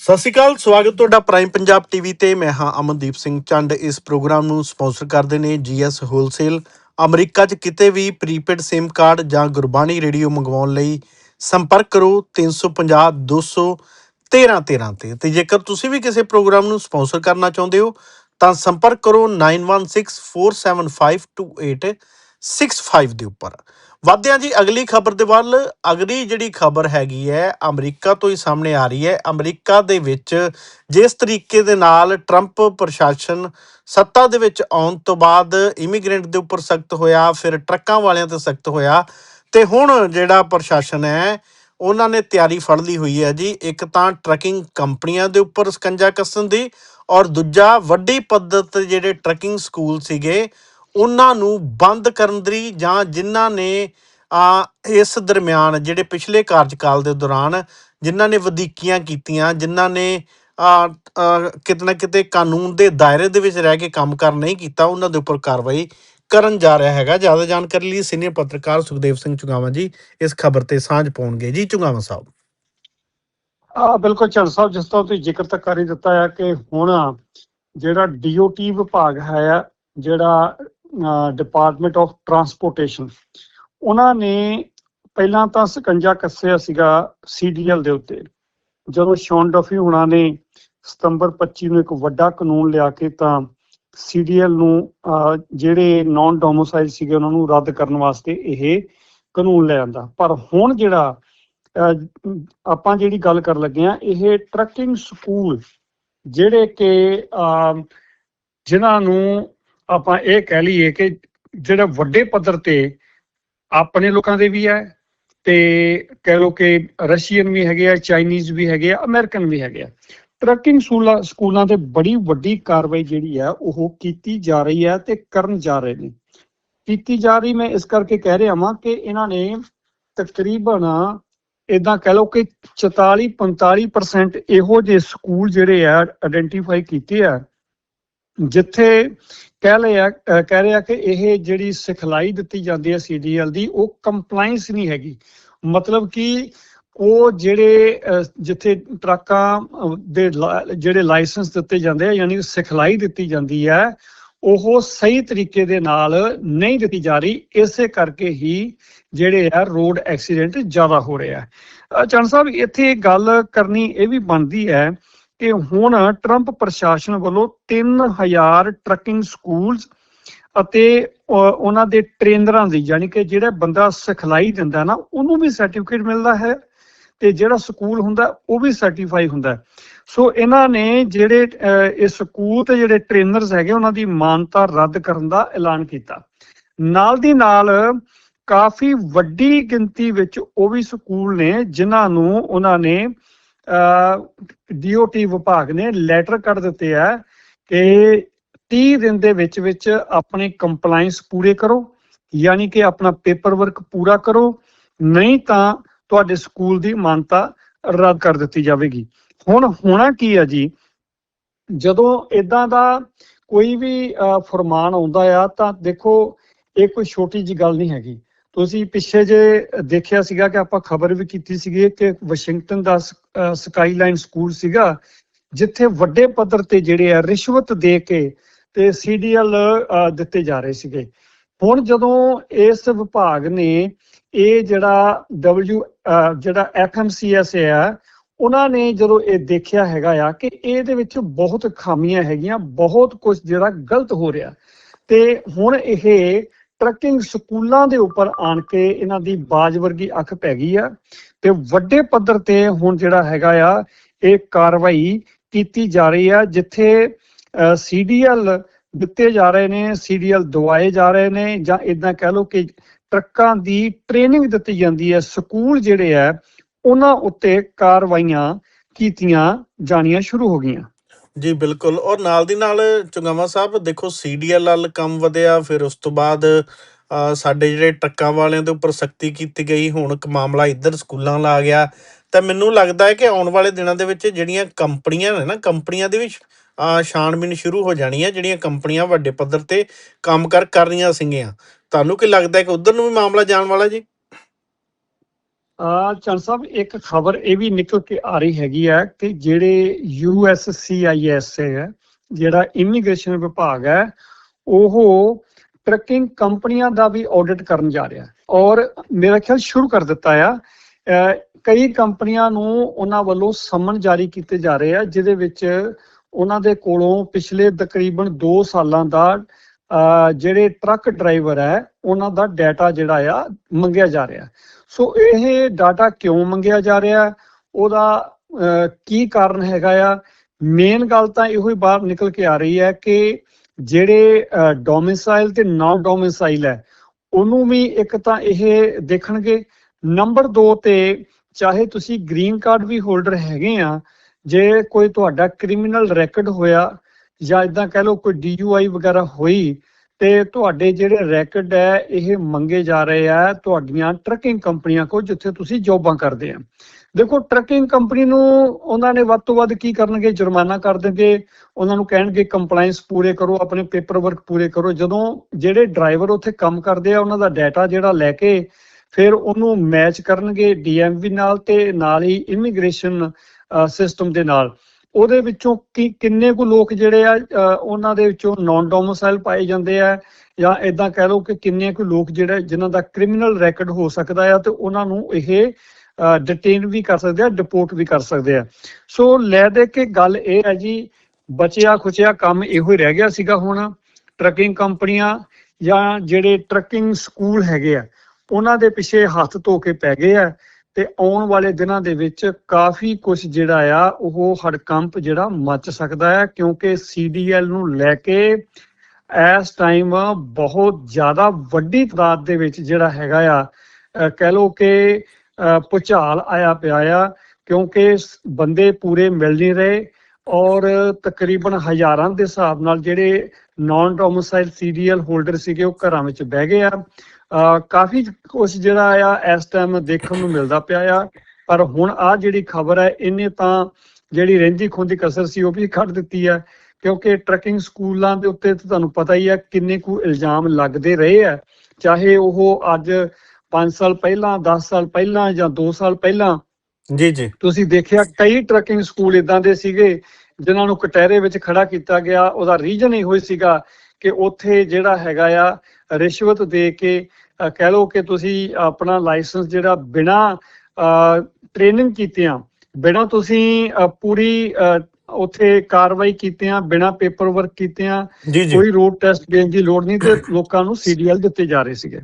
ਸਤਿ ਸ਼੍ਰੀ ਅਕਾਲ, ਸਵਾਗਤ ਤੁਹਾਡਾ ਪ੍ਰਾਈਮ ਪੰਜਾਬ ਟੀਵੀ ਤੇ। ਮੈਂ ਹਾਂ ਅਮਨਦੀਪ ਸਿੰਘ ਚੰਡ ਇਸ ਪ੍ਰੋਗਰਾਮ ਨੂੰ ਸਪਾਂਸਰ ਕਰਦੇ ਨੇ ਜੀਐਸ ਹੋਲਸੇਲ ਅਮਰੀਕਾ 'ਚ ਕਿਤੇ ਵੀ ਪ੍ਰੀਪੇਡ SIM ਕਾਰਡ ਜਾਂ ਗੁਰਬਾਣੀ ਰੇਡੀਓ ਮੰਗਵਾਉਣ ਲਈ ਸੰਪਰਕ ਕਰੋ 350 200 13 13 ਤੇ। ਤੇ ਜੇਕਰ ਤੁਸੀਂ ਵੀ ਕਿਸੇ ਪ੍ਰੋਗਰਾਮ ਨੂੰ ਸਪਾਂਸਰ ਕਰਨਾ ਚਾਹੁੰਦੇ ਹੋ, ਤਾਂ ਸੰਪਰਕ ਕਰੋ 9164752865 ਦੇ ਉੱਪਰ ਵਾਦਿਆਂ ਜੀ ਅਗਲੀ ਖਬਰ ਦੇ ਵੱਲ, ਅਗਲੀ ਜਿਹੜੀ ਖਬਰ ਹੈਗੀ ਹੈ, ਅਮਰੀਕਾ ਤੋਂ ਹੀ ਸਾਹਮਣੇ ਆ ਰਹੀ ਹੈ। ਅਮਰੀਕਾ ਦੇ ਵਿੱਚ ਜਿਸ ਤਰੀਕੇ ਦੇ ਨਾਲ ਟਰੰਪ ਪ੍ਰਸ਼ਾਸਨ ਸੱਤਾ ਦੇ ਵਿੱਚ ਆਉਣ ਤੋਂ ਬਾਅਦ ਇਮੀਗ੍ਰੈਂਟ ਦੇ ਉੱਪਰ ਸਖਤ ਹੋਇਆ, ਫਿਰ ਟਰੱਕਾਂ ਵਾਲਿਆਂ ਤੇ ਸਖਤ ਹੋਇਆ, ਤੇ ਹੁਣ ਜਿਹੜਾ ਪ੍ਰਸ਼ਾਸਨ ਹੈ, ਉਹਨਾਂ ਨੇ ਤਿਆਰੀ ਫੜ ਲਈ ਹੋਈ ਹੈ ਜੀ। ਇੱਕ ਤਾਂ ਟਰੱਕਿੰਗ ਕੰਪਨੀਆਂ ਦੇ ਉੱਪਰ ਸਕੰਜਾ ਕੱਸਣ ਦੀ ਔਰ ਦੂਜਾ ਵੱਡੀ ਪੱਧਰ ਤੇ ਜਿਹੜੇ ਟਰੱਕਿੰਗ ਸਕੂਲ ਸੀਗੇ ਉਹਨਾਂ ਨੂੰ ਬੰਦ ਕਰਨ ਦੀ ਜਾਂ ਜਿਨ੍ਹਾਂ ਨੇ, ਆ, ਇਸ ਦਰਮਿਆਨ ਜਿਹੜੇ ਪਿਛਲੇ ਕਾਰਜਕਾਲ ਦੇ ਦੌਰਾਨ ਜਿਨ੍ਹਾਂ ਨੇ ਵਧੀਕੀਆਂ ਕੀਤੀਆਂ, ਜਿਨ੍ਹਾਂ ਨੇ, ਆ ਕਿਤੇ ਕਾਨੂੰਨ ਦੇ ਦਾਇਰੇ ਦੇ ਵਿੱਚ ਰਹਿ ਕੇ ਕੰਮ ਕਰ ਨਹੀਂ ਕੀਤਾ, ਉਹਨਾਂ ਦੇ ਉੱਪਰ ਕਾਰਵਾਈ ਕਰਨ ਜਾ ਰਿਹਾ ਹੈਗਾ। ਜ਼ਿਆਦਾ ਜਾਣਕਾਰੀ ਲਈ ਸੀਨੀਅਰ ਪੱਤਰਕਾਰ ਸੁਖਦੇਵ ਸਿੰਘ ਚੁਗਾਵਾ ਜੀ ਇਸ ਖਬਰ ਤੇ ਸਾਂਝ ਪਾਉਣਗੇ ਜੀ। ਚੁਗਾਵਾ ਸਾਹਿਬ। ਆ, ਬਿਲਕੁਲ ਚੰਦ ਸਾਹਿਬ, ਜਿਸ ਤਰ੍ਹਾਂ ਤੁਸੀਂ ਜ਼ਿਕਰ ਤਾਂ ਕਰ ਹੀ ਦਿੱਤਾ ਹੈ ਕਿ ਹੁਣ ਜਿਹੜਾ ਡੀਓਟੀ ਵਿਭਾਗ ਹੈ ਜਿਹੜਾ ਡਿਪਾਰਟਮੈਂਟ ਆਫ ਟਰਾਂਸਪੋਰਟੇਸ਼ਨ ਉਹਨਾਂ ਨੇ ਪਹਿਲਾਂ ਤਾਂ ਸਕੰਜਾ ਕੱਸਿਆ ਸੀਗਾ ਸੀਡੀਐਲ ਦੇ ਉੱਤੇ। ਜਦੋਂ ਸ਼ੌਨ ਡਫੀ ਹੁਣਾਂ ਨੇ ਸਤੰਬਰ 25 ਨੂੰ ਇੱਕ ਵੱਡਾ ਕਾਨੂੰਨ ਲਿਆ ਕੇ ਤਾਂ ਸੀਡੀਐਲ ਨੂੰ ਜਿਹੜੇ ਨਾਨ ਡੋਮਿਸਾਈਲ ਸੀਗੇ ਉਹਨਾਂ ਨੂੰ ਰੱਦ ਕਰਨ ਵਾਸਤੇ ਇਹ ਕਾਨੂੰਨ ਲੈ ਆਂਦਾ। ਪਰ ਹੁਣ ਜਿਹੜਾ ਆਪਾਂ ਜਿਹੜੀ ਗੱਲ ਕਰਨ ਲੱਗੇ ਆ ਇਹ ਟਰੱਕਿੰਗ ਸਕੂਲ ਜਿਹੜੇ ਕਿ ਅਹ, ਜਿਨ੍ਹਾਂ ਨੂੰ ਆਪਾਂ ਇਹ ਕਹਿ ਲਈਏ ਕਿ ਜਿਹੜਾ ਵੱਡੇ ਪੱਧਰ ਤੇ ਆਪਣੇ ਲੋਕਾਂ ਦੇ ਵੀ ਹੈ ਤੇ ਕਹਿ ਲੋ ਕਿ ਰਸ਼ੀਅਨ ਵੀ ਹੈਗੇ ਆ, ਚਾਈਨੀਜ਼ ਵੀ ਹੈਗੇ ਆ, ਅਮਰੀਕਨ ਵੀ ਹੈਗੇ ਆ। ਟਰੱਕਿੰਗ ਸਕੂਲਾਂ ਤੇ ਬੜੀ ਵੱਡੀ ਕਾਰਵਾਈ ਜਿਹੜੀ ਹੈ, ਉਹ ਕੀਤੀ ਜਾ ਰਹੀ ਹੈ ਤੇ ਕਰਨ ਜਾ ਰਹੇ ਨੇ। ਕੀਤੀ ਜਾ ਰਹੀ, ਮੈਂ ਇਸ ਕਰਕੇ ਕਹਿ ਰਿਹਾ ਹਾਂ ਕਿ ਇਹਨਾਂ ਨੇ ਤਕਰੀਬਨ ਇਦਾਂ ਕਹਿ ਲਓ ਕਿ 44 45% ਇਹੋ ਜਿਹੇ ਸਕੂਲ ਜਿਹੜੇ ਆ ਆਇਡੈਂਟੀਫਾਈ ਕੀਤੇ ਆ, ਜਿੱਥੇ ਕਹਿ ਲਿਆ ਕਹਿ ਰਿਹਾ ਕਿ ਇਹ ਜਿਹੜੀ ਸਿਖਲਾਈ ਦਿੱਤੀ ਜਾਂਦੀ ਹੈ ਸੀਡੀਐਲ ਦੀ, ਉਹ ਕੰਪਲਾਈਂਸ ਨਹੀਂ ਹੈਗੀ। ਮਤਲਬ ਕਿ ਉਹ ਜਿਹੜੇ ਜਿੱਥੇ ਟਰੱਕਾਂ ਦੇ ਜਿਹੜੇ ਲਾਇਸੈਂਸ ਦਿੱਤੇ ਜਾਂਦੇ ਆ, ਯਾਨੀ ਸਿਖਲਾਈ ਦਿੱਤੀ ਜਾਂਦੀ ਹੈ, ਉਹ ਸਹੀ ਤਰੀਕੇ ਦੇ ਨਾਲ ਨਹੀਂ ਦਿੱਤੀ ਜਾ ਰਹੀ। ਇਸੇ ਕਰਕੇ ਹੀ ਜਿਹੜੇ ਆ ਰੋਡ ਐਕਸੀਡੈਂਟ ਜ਼ਿਆਦਾ ਹੋ ਰਿਹਾ ਹੈ ਚੰਨ ਸਾਹਿਬ, ਇੱਥੇ ਗੱਲ ਕਰਨੀ ਇਹ ਵੀ ਬਣਦੀ ਹੈ ਕਿ ਹੁਣ ਟਰੰਪ ਪ੍ਰਸ਼ਾਸਨ ਵੱਲੋਂ 3000 ਟਰੱਕਿੰਗ ਸਕੂਲਸ ਅਤੇ ਉਹਨਾਂ ਦੇ ਟ੍ਰੇਨਰਾਂ ਦੀ ਯਾਨੀ ਕਿ ਜਿਹੜਾ ਬੰਦਾ ਸਿਖਲਾਈ ਦਿੰਦਾ ਨਾ ਉਹਨੂੰ ਵੀ ਸਰਟੀਫਿਕੇਟ ਮਿਲਦਾ ਹੈ ਤੇ ਜਿਹੜਾ ਸਕੂਲ ਹੁੰਦਾ ਉਹ ਵੀ ਸਰਟੀਫਾਈ ਹੁੰਦਾ ਸੋ ਇਹਨਾਂ ਨੇ ਜਿਹੜੇ ਅਹ, ਇਹ ਸਕੂਲ ਤੇ ਜਿਹੜੇ ਟ੍ਰੇਨਰਸ ਹੈਗੇ ਉਹਨਾਂ ਦੀ ਮਾਨਤਾ ਰੱਦ ਕਰਨ ਦਾ ਐਲਾਨ ਕੀਤਾ। ਨਾਲ ਦੀ ਨਾਲ ਕਾਫੀ ਵੱਡੀ ਗਿਣਤੀ ਵਿੱਚ ਉਹ ਵੀ ਸਕੂਲ ਨੇ ਜਿਨ੍ਹਾਂ ਨੂੰ ਉਹਨਾਂ ਨੇ ਡੀਓਟੀ ਵਿਭਾਗ ਨੇ ਲੈਟਰ ਕੱਢ ਦਿੱਤੇ ਆ ਕਿ 30 ਦਿਨ ਦੇ ਵਿੱਚ ਵਿੱਚ ਆਪਣੇ ਕੰਪਲਾਈਂਸ ਪੂਰੇ ਕਰੋ ਯਾਨੀ ਕਿ ਆਪਣਾ ਪੇਪਰ ਵਰਕ ਪੂਰਾ ਕਰੋ ਨਹੀਂ ਤਾਂ ਤੁਹਾਡੇ ਸਕੂਲ ਦੀ ਮਾਨਤਾ ਰੱਦ ਕਰ ਦਿੱਤੀ ਜਾਵੇਗੀ। ਹੁਣ ਹੋਣਾ ਕੀ ਹੈ ਜੀ? ਜਦੋਂ ਇਦਾਂ ਦਾ ਕੋਈ ਵੀ ਅਹ, ਫਰਮਾਨ ਆਉਂਦਾ ਆ ਤਾਂ ਦੇਖੋ ਇਹ ਕੋਈ ਛੋਟੀ ਜੀ ਗੱਲ ਨਹੀਂ ਹੈਗੀ। ਤੁਸੀਂ ਪਿੱਛੇ ਜੇ ਦੇਖਿਆ ਸੀਗਾ ਕਿ ਆਪਾਂ ਖਬਰ ਵੀ ਕੀਤੀ ਸੀਗੀ ਕਿ ਵਾਸ਼ਿੰਗਟਨ ਦਾ ਸਕਾਈਲਾਈਨ ਸਕੂਲ ਸੀਗਾ, ਜਿੱਥੇ ਵੱਡੇ ਪੱਧਰ ਤੇ ਜਿਹੜੇ ਆ ਰਿਸ਼ਵਤ ਦੇ ਕੇ ਤੇ ਸੀਡੀਐਲ ਦਿੱਤੇ ਜਾ ਰਹੇ ਸੀਗੇ। ਹੁਣ ਜਦੋਂ ਇਸ ਵਿਭਾਗ ਨੇ ਇਹ ਜਿਹੜਾ ਡਬਲਯੂ ਜਿਹੜਾ ਐਫਐਮਸੀਐਸ ਆ, ਉਹਨਾਂ ਨੇ ਜਦੋਂ ਇਹ ਦੇਖਿਆ ਹੈਗਾ ਆ ਕਿ ਇਹਦੇ ਵਿੱਚ ਬਹੁਤ ਖਾਮੀਆਂ ਹੈਗੀਆਂ, ਬਹੁਤ ਕੁਝ ਜਿਹੜਾ ਗਲਤ ਹੋ ਰਿਹਾ। ਤੇ ਹੁਣ ਇਹ ਟਰੱਕਿੰਗ ਸਕੂਲਾਂ ਦੇ ਉੱਪਰ ਆਣ ਕੇ ਇਹਨਾਂ ਦੀ ਬਾਜ ਵਰਗੀ ਅੱਖ ਪੈ ਗਈ ਆ ਤੇ ਵੱਡੇ ਪੱਧਰ ਤੇ ਹੁਣ ਜਿਹੜਾ ਹੈਗਾ ਆ, ਇਹ ਕਾਰਵਾਈ ਕੀਤੀ ਜਾ ਰਹੀ ਆ, ਜਿੱਥੇ ਸੀਡੀਐਲ ਦਿੱਤੇ ਜਾ ਰਹੇ ਨੇ, ਸੀਡੀਐਲ ਦਵਾਏ ਜਾ ਰਹੇ ਨੇ, ਜਾਂ ਇਦਾਂ ਕਹਿ ਲਓ ਕਿ ਟਰੱਕਾਂ ਦੀ ਟ੍ਰੇਨਿੰਗ ਦਿੱਤੀ ਜਾਂਦੀ ਹੈ, ਸਕੂਲ ਜਿਹੜੇ ਆ, ਉਹਨਾਂ ਉੱਤੇ ਕਾਰਵਾਈਆਂ ਕੀਤੀਆਂ ਜਾਣੀਆਂ ਸ਼ੁਰੂ ਹੋ ਗਈਆਂ। ਜੀ, ਬਿਲਕੁਲ। ਔਰ ਨਾਲ ਦੀ ਨਾਲ ਚੁਗਾਵਾ ਸਾਹਿਬ, ਦੇਖੋ ਸੀਡੀਐਲ ਵੱਲ ਕੰਮ ਵਧਿਆ, ਫਿਰ ਉਸ ਤੋਂ ਬਾਅਦ ਸਾਡੇ ਜਿਹੜੇ ਟਰੱਕਾਂ ਵਾਲਿਆਂ ਦੇ ਉੱਪਰ ਸਖਤੀ ਕੀਤੀ ਗਈ, ਹੁਣ ਇੱਕ ਮਾਮਲਾ ਇੱਧਰ ਸਕੂਲਾਂ ਲਾ ਆ ਗਿਆ। ਤਾਂ ਮੈਨੂੰ ਲੱਗਦਾ ਹੈ ਕਿ ਆਉਣ ਵਾਲੇ ਦਿਨਾਂ ਦੇ ਵਿੱਚ ਜਿਹੜੀਆਂ ਕੰਪਨੀਆਂ ਨੇ ਨਾ, ਕੰਪਨੀਆਂ ਦੇ ਵਿੱਚ ਛਾਣਬੀਨ ਸ਼ੁਰੂ ਹੋ ਜਾਣੀ ਹੈ, ਜਿਹੜੀਆਂ ਕੰਪਨੀਆਂ ਵੱਡੇ ਪੱਧਰ ਤੇ ਕੰਮ ਕਰ ਕਰ ਰਹੀਆਂ ਸੀਗੀਆਂ। ਤੁਹਾਨੂੰ ਕੀ ਲੱਗਦਾ ਹੈ ਕਿ ਉਧਰ ਨੂੰ ਵੀ ਮਾਮਲਾ ਜਾਣ ਵਾਲਾ ਜੀ? ਆ ਸਾਹਿਬ, ਇੱਕ ਖਬਰ ਇਹ ਵੀ ਨਿਕਲ ਕੇ ਆ ਰਹੀ ਹੈਗੀ ਹੈ ਕਿ ਜਿਹੜੇ ਯੂਐਸਸੀਆਈਐਸ ਹੈ, ਜਿਹੜਾ ਇਮੀਗ੍ਰੇਸ਼ਨ ਵਿਭਾਗ ਹੈ, ਉਹ ਟਰੱਕਿੰਗ ਕੰਪਨੀਆਂ ਦਾ ਵੀ ਆਡਿਟ ਕਰਨ ਜਾ ਰਿਹਾ ਔਰ ਮੇਰਾ ਖਿਆਲ ਸ਼ੁਰੂ ਕਰ ਦਿੱਤਾ ਆ ਕਈ ਕੰਪਨੀਆਂ ਨੂੰ ਉਹਨਾਂ ਵੱਲੋਂ ਸਮਨ ਜਾਰੀ ਕੀਤੇ ਜਾ ਰਹੇ ਆ, ਜਿਹਦੇ ਵਿੱਚ ਉਹਨਾਂ ਦੇ ਕੋਲੋਂ ਪਿਛਲੇ ਤਕਰੀਬਨ 2 ਸਾਲਾਂ ਦਾ ਜਿਹੜੇ ਟਰੱਕ ਡਰਾਈਵਰ ਹੈ, ਉਹਨਾਂ ਦਾ ਡਾਟਾ ਜਿਹੜਾ ਆ, ਮੰਗਿਆ ਜਾ ਰਿਹਾ। ਸੋ ਇਹ ਡਾਟਾ ਕਿਉਂ ਮੰਗਿਆ ਜਾ ਰਿਹਾ? ਉਹਦਾ ਕੀ ਕਾਰਨ ਹੈਗਾ ਆ? ਮੇਨ ਗੱਲ ਤਾਂ ਇਹੋ ਹੀ ਬਾਹਰ ਨਿਕਲ ਕੇ ਆ ਰਹੀ ਹੈ ਕਿ ਜਿਹੜੇ ਡੋਮਿਸਾਈਲ ਤੇ ਨਾਨ ਡੋਮਿਸਾਈਲ ਹੈ, ਉਹਨੂੰ ਵੀ ਇੱਕ ਤਾਂ ਇਹ ਦੇਖਣਗੇ। ਨੰਬਰ 2 ਤੇ ਚਾਹੇ ਤੁਸੀਂ ਗ੍ਰੀਨ ਕਾਰਡ ਵੀ ਹੋਲਡਰ ਹੈਗੇ ਆ, ਜੇ ਕੋਈ ਤੁਹਾਡਾ ਕ੍ਰਿਮੀਨਲ ਰੈਕੋਰਡ ਹੋਇਆ ਜਾਂ ਇਦਾਂ ਕਹਿ ਲਓ ਕੋਈ ਡੀਯੂਆਈ ਵਗੈਰਾ ਹੋਈ ਤੇ ਤੁਹਾਡੇ ਜਿਹੜੇ ਰੈਕੋਰਡ ਹੈ, ਇਹ ਮੰਗੇ ਜਾ ਰਹੇ ਆ ਤੁਹਾਡੀਆਂ ਟਰੱਕਿੰਗ ਕੰਪਨੀਆਂ ਕੋਲ, ਜਿੱਥੇ ਤੁਸੀਂ ਜੌਬਾਂ ਕਰਦੇ ਆ। ਦੇਖੋ ਟਰੱਕਿੰਗ ਕੰਪਨੀ ਨੂੰ ਉਹਨਾਂ ਨੇ ਵੱਧ ਤੋਂ ਵੱਧ ਕੀ ਕਰਨਗੇ? ਜੁਰਮਾਨਾ ਕਰ ਦੇਣਗੇ। ਉਹਨਾਂ ਨੂੰ ਕਹਿਣਗੇ ਕੰਪਲਾਈਂਸ ਪੂਰੇ ਕਰੋ, ਆਪਣੇ ਪੇਪਰ ਵਰਕ ਪੂਰੇ ਕਰੋ। ਜਦੋਂ ਜਿਹੜੇ ਡਰਾਈਵਰ ਉੱਥੇ ਕੰਮ ਕਰਦੇ ਆ, ਉਹਨਾਂ ਦਾ ਡਾਟਾ ਜਿਹੜਾ ਲੈ ਕੇ ਫਿਰ ਉਹਨੂੰ ਮੈਚ ਕਰਨਗੇ ਡੀਐਮਵੀ ਨਾਲ ਤੇ ਨਾਲ ਹੀ ਇਮੀਗ੍ਰੇਸ਼ਨ ਸਿਸਟਮ ਦੇ ਨਾਲ। ਉਹਦੇ ਵਿੱਚੋਂ ਕਿੰਨੇ ਕੁ ਲੋਕ ਜਿਹੜੇ ਆ ਉਹਨਾਂ ਦੇ ਵਿੱਚੋਂ ਨਾਨ ਡੋਮਿਸਾਈਲ ਪਾਏ ਜਾਂਦੇ ਆ, ਜਾਂ ਇਦਾਂ ਕਹਿ ਲਓ ਕਿ ਕਿੰਨੇ ਕੁ ਲੋਕ ਜਿਹੜੇ, ਜਿਨ੍ਹਾਂ ਦਾ ਕ੍ਰਿਮੀਨਲ ਰੈਕੋਰਡ ਹੋ ਸਕਦਾ ਆ, ਤੇ ਉਹਨਾਂ ਨੂੰ ਇਹ ਡਿਟੇਨ ਵੀ ਕਰ ਸਕਦੇ ਆ ਡਿਪੋਰਟ ਵੀ ਕਰ ਸਕਦੇ ਆ। ਸੋ ਲੈ ਦੇ ਕੇ ਗੱਲ ਇਹ ਹੈ ਜੀ, ਬਚਿਆ ਖੁਚਿਆ ਕੰਮ ਇਹੋ ਹੀ ਰਹਿ ਗਿਆ ਸੀਗਾ ਹੁਣ ਟਰੱਕਿੰਗ ਕੰਪਨੀਆਂ ਜਾਂ ਜਿਹੜੇ ਟਰੱਕਿੰਗ ਸਕੂਲ ਹੈਗੇ ਆ, ਉਹਨਾਂ ਦੇ ਪਿੱਛੇ ਹੱਥ ਧੋ ਕੇ ਪੈ ਗਏ ਆ ਤੇ ਆਉਣ ਵਾਲੇ ਦਿਨਾਂ ਦੇ ਵਿੱਚ ਕਾਫੀ ਕੁਝ ਜਿਹੜਾ ਆ, ਉਹ ਹੜਕੰਪ ਜਿਹੜਾ ਮੱਚ ਸਕਦਾ ਹੈ ਕਿਉਂਕਿ ਸੀਡੀਐਲ ਨੂੰ ਲੈ ਕੇ ਇਸ ਟਾਈਮ ਬਹੁਤ ਜ਼ਿਆਦਾ ਵੱਡੀ ਤਾਦਾਦ ਦੇ ਵਿੱਚ ਜਿਹੜਾ ਹੈਗਾ ਆ ਕਹਿ ਲਓ ਕਿ, ਅਹ ਭੁਚਾਲ ਆਇਆ ਪਿਆ ਆ, ਕਿਉਂਕਿ ਬੰਦੇ ਪੂਰੇ ਮਿਲ ਨਹੀਂ ਰਹੇ। ਔਰ ਤਕਰੀਬਨ ਹਜ਼ਾਰਾਂ ਦੇ ਹਿਸਾਬ ਨਾਲ ਜਿਹੜੇ ਨਾਨ ਡੋਮਿਸਾਈਲ ਸੀਰੀਅਲ ਹੋਲਡਰ ਸੀਗੇ ਉਹ ਘਰਾਂ ਵਿੱਚ ਬਹਿ ਗਏ ਆ। ਕਾਫੀ ਕੁਝ ਜਿਹੜਾ ਆ ਇਸ ਟਾਈਮ ਦੇਖਣ ਨੂੰ ਮਿਲਦਾ ਪਿਆ ਆ। ਪਰ ਹੁਣ ਆ ਜਿਹੜੀ ਖਬਰ ਹੈ ਇਹਨੇ ਤਾਂ ਜਿਹੜੀ ਰਹਿੰਦੀ ਖੁੰਦੀ ਕਸਰ ਸੀ ਉਹ ਵੀ ਕੱਢ ਦਿੱਤੀ ਆ। ਕਿਉਂਕਿ ਟਰੱਕਿੰਗ ਸਕੂਲਾਂ ਦੇ ਉੱਤੇ ਤੁਹਾਨੂੰ ਪਤਾ ਹੀ ਆ ਕਿੰਨੇ ਕੁ ਇਲਜ਼ਾਮ ਲੱਗਦੇ ਰਹੇ ਆ। ਚਾਹੇ ਉਹ ਅੱਜ 5 ਸਾਲ ਪਹਿਲਾਂ 10 ਸਾਲ ਪਹਿਲਾਂ ਜਾਂ 2 ਸਾਲ ਪਹਿਲਾਂ ਜੀ ਜੀ। ਤੁਸੀਂ ਦੇਖਿਆ ਕਈ ਟਰੱਕਿੰਗ ਸਕੂਲ ਇਦਾਂ ਦੇ ਸੀਗੇ ਜਿਨ੍ਹਾਂ ਨੂੰ ਕਟਹਿਰੇ ਵਿੱਚ ਖੜਾ ਕੀਤਾ ਗਿਆ ਉਹਦਾ ਰੀਜਨ ਹੀ ਹੋਈ ਸੀਗਾ ਕਿ ਉੱਥੇ ਜਿਹੜਾ ਹੈਗਾ ਆ ਰਿਸ਼ਵਤ ਦੇ ਕੇ ਕਹਿ ਲਓ ਕਿ ਤੁਸੀਂ ਆਪਣਾ ਲਾਇਸੈਂਸ ਜਿਹੜਾ ਬਿਨਾ ਟ੍ਰੇਨਿੰਗ ਕੀਤਿਆਂ ਬਿਨਾ ਤੁਸੀਂ ਪੂਰੀ ਉੱਥੇ ਕਾਰਵਾਈ ਕੀਤਿਆਂ ਬਿਨਾ ਪੇਪਰ ਵਰਕ ਕੀਤਿਆਂ ਜੀ ਜੀ। ਕੋਈ ਰੋਡ ਟੈਸਟ ਦੇਣ ਦੀ ਲੋੜ ਨਹੀਂ ਤੇ ਲੋਕਾਂ ਨੂੰ ਸੀਡੀਐਲ ਦਿੱਤੇ ਜਾ ਰਹੇ ਸੀਗੇ।